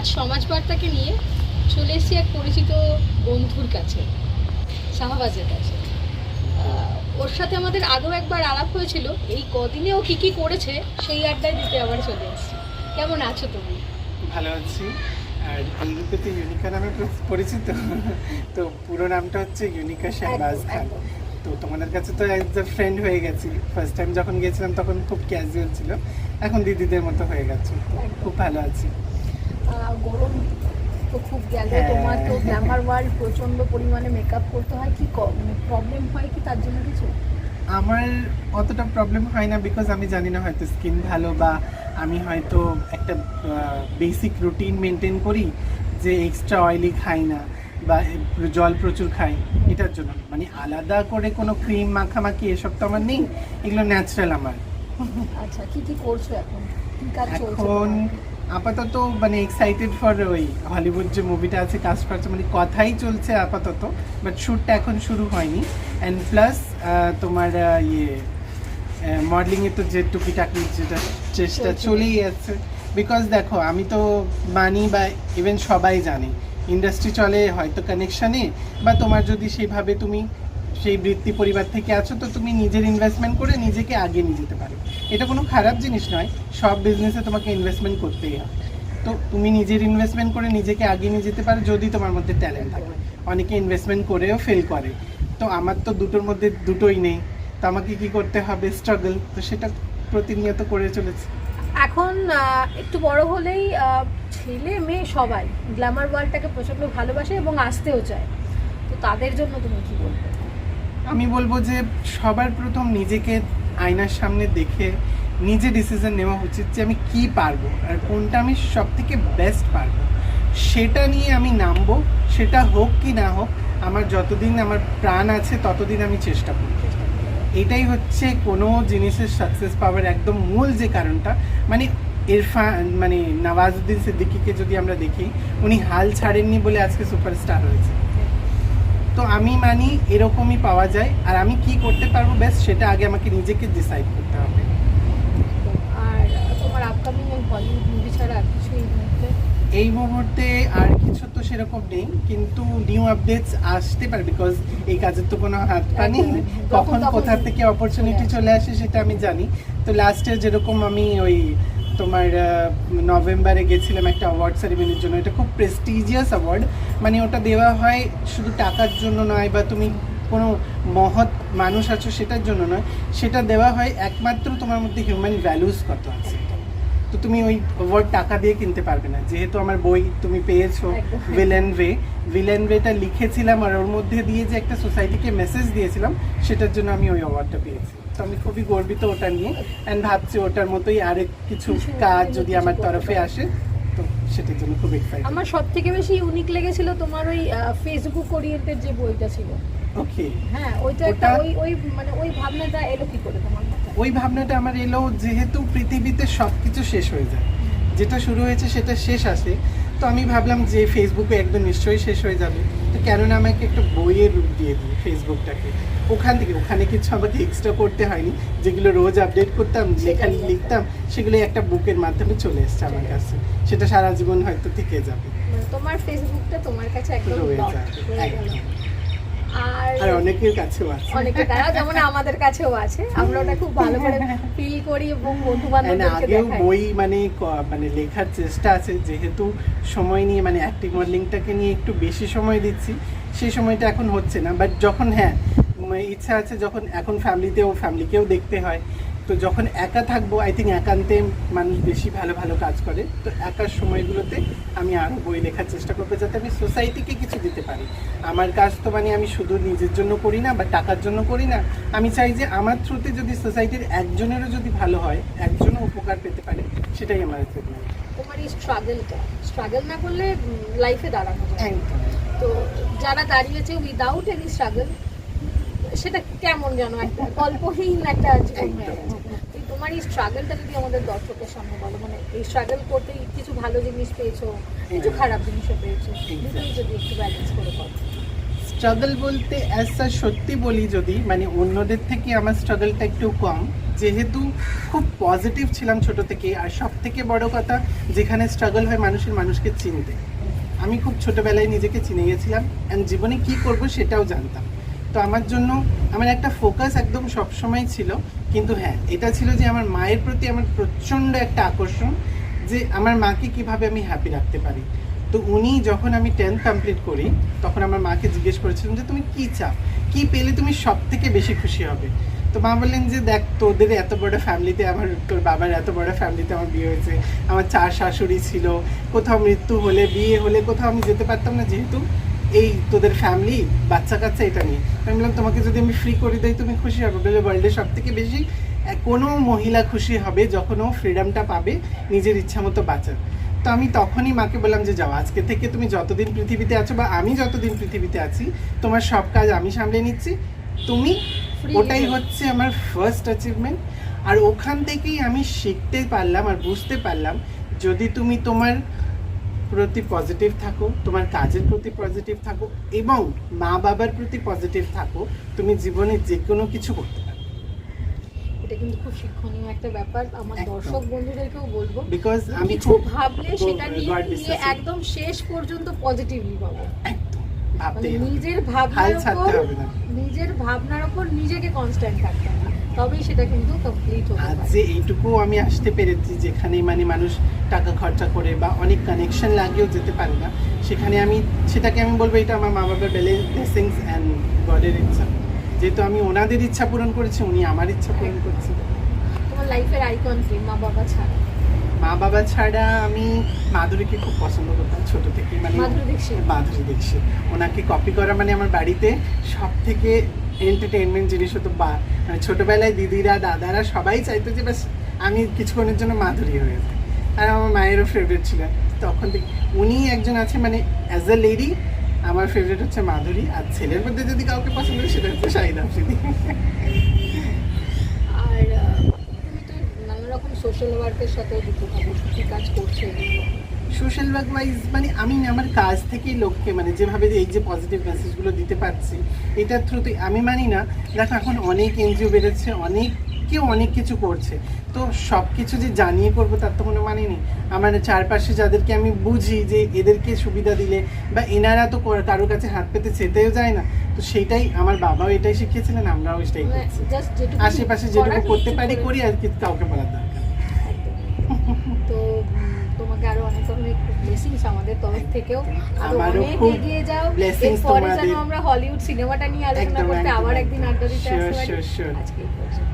আজ সমাজ বার্তাকে নিয়ে চলে এসেছি এক পরিচিত বন্ধুর কাছে শাহবাজের কাছে। ওর সাথে আমাদের আগেও একবার আলাপ হয়েছিল এই কদিনে ও কী কী করেছে সেই আড্ডায় দিতে আবার চলে এসেছি। কেমন আছো তুমি? ভালো আছি। আর এই ইউনিকা নামে পরিচিত। তো পুরো নামটা হচ্ছে ইউনিকা শাহবাজ খান। তো তোমাদের কাছে তো অ্যাজ আ ফ্রেন্ড হয়ে গেছি। ফার্স্ট টাইম যখন গিয়েছিলাম তখন খুব ক্যাজুয়াল ছিল। এখন দিদিদের মতো হয়ে গেছে। খুব ভালো আছি। গরম তো খুব গেল। হ্যাঁ। তোমার তো গ্ল্যামার ওয়ার্ল্ড প্রচণ্ড পরিমাণে মেকআপ করতে হয়। কি প্রবলেম হয় কি তার জন্য কিছু? আমার অতটা প্রবলেম হয় না বিকজ আমি জানি না হয়তো স্কিন ভালো বা আমি হয়তো একটা বেসিক রুটিন মেনটেন করি যে এক্সট্রা অয়েলি খাই না বা জল প্রচুর খাই এটার জন্য মানে আলাদা করে কোনো ক্রিম মাখামাখি এসব তো আমার নেই এগুলো ন্যাচারাল আমার। আচ্ছা কি কি করছ এখন? এখন? আপাতত মানে এক্সাইটেড ফর ওই হলিউড যে মুভিটা আছে কাজ করছে মানে কথাই চলছে আপাতত বাট শ্যুটটা এখন শুরু হয়নি। অ্যান্ড প্লাস তোমার ইয়ে মডেলিংয়ে তো যে টুকিটাকি যেটা চেষ্টা চলেই যাচ্ছে বিকজ দেখো আমি তো মানি বা ইভেন সবাই জানে ইন্ডাস্ট্রি চলে হয়তো কানেকশানে বা তোমার যদি সেইভাবে তুমি সেই বৃত্তি পরিবার থেকে আছো, তো তুমি নিজের ইনভেস্টমেন্ট করে নিজেকে আগিয়ে নিয়ে যেতে পারো। এটা কোনো খারাপ জিনিস নয়, সব বিজনেসে তোমাকে ইনভেস্টমেন্ট করতেই হয় তো তুমি নিজের ইনভেস্টমেন্ট করে নিজেকে আগিয়ে নিয়ে যেতে পারো যদি তোমার মধ্যে ট্যালেন্ট থাকে। অনেকে ইনভেস্টমেন্ট করেও ফেল করে। তো আমার তো দুটোর মধ্যে দুটোই নেই। তো আমাকে কি করতে হবে? স্ট্রাগল তো সেটা প্রতিনিয়ত করে চলেছে। এখন একটু বড় হলেই ছেলে, মেয়ে সবাই গ্ল্যামার ওয়ার্ল্ডটাকে প্রচণ্ড ভালোবাসে এবং আসতেও চায়। তো তাদের জন্য তুমি কি বলবে? আমি বলব যে সবার প্রথম নিজেকে আয়নার সামনে দেখে নিজে ডিসিশন নেওয়া উচিত যে আমি কি পারব আর কোনটা আমি সব থেকে বেস্ট পারব। সেটা নিয়ে আমি নামবো, সেটা হোক কি না হোক, আমার যতদিন আমার প্রাণ আছে ততদিন আমি চেষ্টা করব। এটাই হচ্ছে কোনো জিনিসের সাকসেস পাওয়ার একদম মূল যে কারণটা। মানে ইরফান মানে নওয়াজুদ্দিন সিদ্দিকীকে যদি আমরা দেখি, উনি হাল ছাড়েননি বলে আজকে সুপারস্টার হয়েছে। তো আমি মানি এরকমই পাওয়া যায়। আর আমি কি করতে পারব বেস্ট সেটা আগে আমাকে নিজেকে ডিসাইড করতে হবে। আর তোমার আপকামিং বলিউড মুভি ছাড়া আর কিছু এই মুহূর্তে? আর কিছু তো সেরকম নেই কিন্তু নিউ আপডেটস আসতে পারে বিকজ এই কাজের তো কোনো হাত পা নেই। কখন কোথা থেকে অপরচুনিটি চলে চলে আসে সেটা আমি জানি। তো লাস্টে যেরকম আমি ওই তোমার নভেম্বরে গেছিলাম একটা অ্যাওয়ার্ড সেরিমনির জন্য। এটা খুব প্রেস্টিজিয়াস অ্যাওয়ার্ড মানে ওটা দেওয়া হয় শুধু টাকার জন্য নয় বা তুমি কোনো মহৎ মানুষ আছো সেটার জন্য নয়। সেটা দেওয়া হয় একমাত্র তোমার মধ্যে হিউম্যান ভ্যালুস কত আছে। তো তুমি ওই ওয়ার্ড টাকা দিয়ে কিনতে পারবে না। যেহেতু আমার বই তুমি পেয়েছ। ভিলেন ওয়ে ভিলেন ওয়েটা লিখেছিলাম আর ওর মধ্যে দিয়ে যে একটা সোসাইটিকে মেসেজ দিয়েছিলাম সেটার জন্য আমি ওই অ্যাওয়ার্ডটা পেয়েছি। তো আমি খুবই গর্বিত ওটা নিয়ে। অ্যান্ড ভাবছি ওটার মতোই আরেক কিছু কাজ যদি আমার তরফে আসে তো সেটার জন্য খুব এক্সাইটেড আমার সব থেকে বেশি ইউনিক লেগেছিল তোমার ওই ফেসবুক ওরিয়েন্টেড যে বইটা ছিল। ওকে হ্যাঁ ওইটা একটা ওই ওই মানে ওই ভাবনাটা এলো কি করে তোমার ওই ভাবনাটা আমার এলো যেহেতু পৃথিবীতে সব কিছু শেষ হয়ে যায়। যেটা শুরু হয়েছে সেটা শেষ আসে তো আমি ভাবলাম যে ফেসবুকে একদম নিশ্চয়ই শেষ হয়ে যাবে। তো কেননা আমাকে একটা বইয়ের রূপ দিয়ে দিই ফেসবুকটাকে ওখান থেকে ওখানে কিছু আমাকে এক্সট্রা করতে হয়নি। যেগুলো রোজ আপডেট করতাম যেখানে লিখতাম সেগুলো একটা বুকের মাধ্যমে চলে এসছে আমার কাছে। সেটা সারা জীবন হয়তো থেকে যাবে। মানে তোমার ফেসবুকটা তোমার কাছে একদম। আর অনেকের কাছেও আছে। অনেকে তারা যেমন আমাদের কাছেও আছে। আমরা ওটা খুব ভালো করে ফিল করি এবং বন্ধু বান্ধবদেরকে আগেও দেখাই। বই মানে মানে লেখার চেষ্টা আছে। যেহেতু সময় নিয়ে মানে অ্যাক্টিভ মডেলিংটাকে নিয়ে একটু বেশি সময় দিচ্ছি সেই সময়টা এখন হচ্ছে না। বাট যখন হ্যাঁ উম, ইচ্ছা আছে যখন এখন ফ্যামিলিতেও ফ্যামিলিকেও দেখতে হয়। তো যখন একা থাকব আই থিঙ্ক একান্তে মানুষ বেশি ভালো ভালো কাজ করে। তো একার সময়গুলোতে আমি আরও বই লেখার চেষ্টা করব যাতে আমি সোসাইটিকে কিছু দিতে পারি। আমার কাজ তো মানে আমি শুধু নিজের জন্য করি না বা টাকার জন্য করি না। আমি চাই যে আমার থ্রুতে যদি সোসাইটির একজনেরও যদি ভালো হয় একজনও উপকার পেতে পারে সেটাই আমার তোমার এই স্ট্রাগলটা স্ট্রাগল না করলে লাইফে দাঁড়ানো। একদম। তো যারা দাঁড়িয়েছে উইদাউট এনি স্ট্রাগল সেটা কেমন যেন একটা গল্পহীন একটা হয়ে তোমার এই স্ট্রাগলটা যদি আমাদের দর্শকের সামনে বলো মানে এই স্ট্রাগল করতে কিছু ভালো জিনিস পেয়েছ কিছু খারাপ জিনিসও পেয়েছ দুটোই যদি একটু ব্যালেন্স করে বলো। স্ট্রাগল বলতে অ্যাসা সত্যি বলি যদি মানে অন্যদের থেকে আমার স্ট্রাগলটা একটু কম। যেহেতু খুব পজিটিভ ছিলাম ছোট থেকে আর সব থেকে বড় কথা যেখানে স্ট্রাগল হয় মানুষের মানুষকে চিনতে। আমি খুব ছোটবেলায় নিজেকে চিনে গেছিলাম অ্যান্ড জীবনে কি করব সেটাও জানতাম। তো আমার জন্য আমার একটা ফোকাস একদম সবসময় ছিল। কিন্তু হ্যাঁ এটা ছিল যে আমার মায়ের প্রতি আমার প্রচণ্ড একটা আকর্ষণ যে আমার মাকে কীভাবে আমি হ্যাপি রাখতে পারি। তো উনি যখন আমি টেন্থ কমপ্লিট করি, তখন আমার মাকে জিজ্ঞেস করেছিলাম যে, তুমি কি চাও? কি পেলে তুমি সব থেকে বেশি খুশি হবে? তো মা বললেন যে, দেখ, তোদের এত বড় ফ্যামিলিতে আমার, তোর বাবার এত বড় ফ্যামিলিতে আমার বিয়ে হয়েছে। আমার চার শাশুড়ি ছিল। কোথাও মৃত্যু হলে, বিয়ে হলে কোথাও আমি যেতে পারতাম না যেহেতু এই তোদের ফ্যামিলি বাচ্চা কাচ্চা এটা নিয়ে। আমি বললাম তোমাকে যদি আমি ফ্রি করে দিই তুমি খুশি হবে। বলে ওয়ার্ল্ডে সব থেকে বেশি কোনো মহিলা খুশি হবে যখন ও ফ্রিডমটা পাবে নিজের ইচ্ছা মতো বাঁচার। তো আমি তখনই মাকে বললাম যে যাও আজকে থেকে তুমি যতদিন পৃথিবীতে আছো বা আমি যতদিন পৃথিবীতে আছি তোমার সব কাজ আমি সামলে নিচ্ছি। তুমি ওটাই হচ্ছে আমার ফার্স্ট অ্যাচিভমেন্ট আর ওখান থেকেই আমি শিখতে পারলাম আর বুঝতে পারলাম যদি তুমি তোমার প্রতি পজিটিভ থাকো তোমার কাজের প্রতি পজিটিভ থাকো এবং মা বাবার প্রতি পজিটিভ থাকো তুমি জীবনে যে কোনো কিছু করতে পারো। এটা কিন্তু খুব শিক্ষণীয় একটা ব্যাপার। আমার দর্শক বন্ধুদেরকেও বলব বিকজ আমি কিছু ভাবলে সেটা নিয়ে নিয়ে একদম শেষ পর্যন্ত পজিটিভলি পাবো। ভাবতে মানে নিজের ভাবনার উপর নিজের ভাবনার উপর নিজেকে কনস্ট্যান্ট থাকতে হবে। তবেই সেটা কিন্তু কমপ্লিট যে এইটুকু আমি আসতে পেরেছি যেখানে মানে মানুষ টাকা খরচা করে বা অনেক কানেকশন লাগিয়েও যেতে পারে না সেখানে আমি সেটাকে আমি বলব এটা আমার মা বাবার ব্লেসিংস অ্যান্ড গডের ইচ্ছা। যেহেতু আমি ওনাদের ইচ্ছা পূরণ করেছি উনি আমার ইচ্ছা পূরণ করছে তোমার লাইফের আইকন কি মা বাবা ছাড়া? মা বাবা ছাড়া আমি মাধুরীকে খুব পছন্দ করতাম ছোট থেকে মানে মাধুরী দীক্ষিত। দীক্ষিত। ওনাকে কপি করা মানে আমার বাড়িতে সব থেকে এন্টারটেনমেন্ট জিনিস হতো বা মানে ছোটবেলায় দিদিরা দাদারা সবাই চাইতো যে ব্যাস আমি কিছুক্ষণের জন্য মাধুরী হয়ে যাই। আর আমার মায়েরও ফেভারিট ছিল। তখন থেকে উনি একজন আছে মানে অ্যাজ এ লেডি আমার ফেভারিট হচ্ছে মাধুরী। আর ছেলের মধ্যে যদি কাউকে পছন্দ হয় সেটা হচ্ছে শাহিদ আফ্রিদি। আর তুমি তো নানা রকম সোশ্যাল ওয়ার্কের সাথে যুক্ত থাকো। কি কাজ করছে? সোশ্যাল ওয়ার্ক ওয়াইজ মানে আমি আমার কাজ থেকেই লোককে মানে যেভাবে এই যে পজিটিভ মেসেজগুলো দিতে পারছি এটার থ্রুতে আমি মানি না। দেখো এখন অনেক এনজিও বেড়েছে অনেক কেউ অনেক কিছু করছে। তো সব কিছু যে জানিয়ে করব তার তো কোনো মানে নেই। আমার চারপাশে যাদেরকে আমি বুঝি যে এদেরকে সুবিধা দিলে বা এনারা তো কারোর কাছে হাত পেতে চেতেও যায় না। তো সেটাই আমার বাবাও এটাই শিখিয়েছিলেন আমরাও এটাই করছি। আশেপাশে যেটুকু করতে পারি করি আর কি কাউকে বলার দরকার তো তোমাকে আরও অনেক অনেক ব্লেসিংস আমাদের তরফ থেকেও। আরও অনেক এগিয়ে যাও। এরপরে যেন আমরা হলিউড সিনেমাটা নিয়ে আলোচনা করতে আবার একদিন আড্ডা দিতে আসতে পারি। sure. আজকে এই পর্যন্ত। একদম